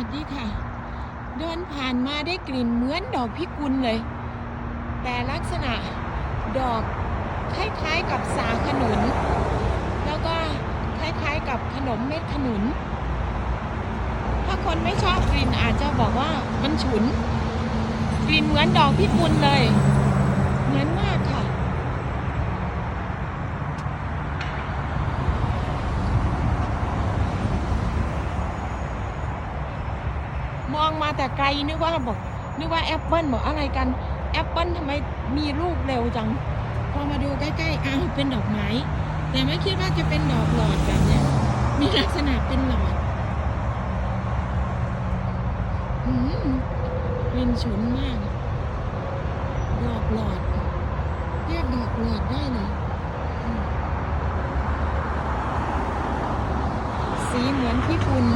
วัสดีค่ะ เดินผ่านมาได้กลิ่นเหมือนดอกพิกุลเลย แต่ลักษณะดอกคล้ายๆกับสาขนุน แล้วก็คล้ายๆกับขนมเม็ดขนุน ถ้าคนไม่ชอบกลิ่นอาจจะบอกว่ามันฉุน กลิ่นเหมือนดอกพิกุลเลย เหมือนมากค่ะ มองมาแต่ไกลนึกว่าบอกนึกว่าแอปเปิลบอกอะไรกันแอปเปิลทำไมมีลูกเร็วจัง พอมาดูใกล้ๆอ้าวเป็นดอกไม้ แต่ไม่คิดว่าจะเป็นดอกหลอดแบบเนี้ยมีลักษณะเป็นหลอดอืมกลิ่นฉุนมาก ดอกหลอดเรียกดอกหลอดได้เลยอืมสีเหมือนพี่ปุณ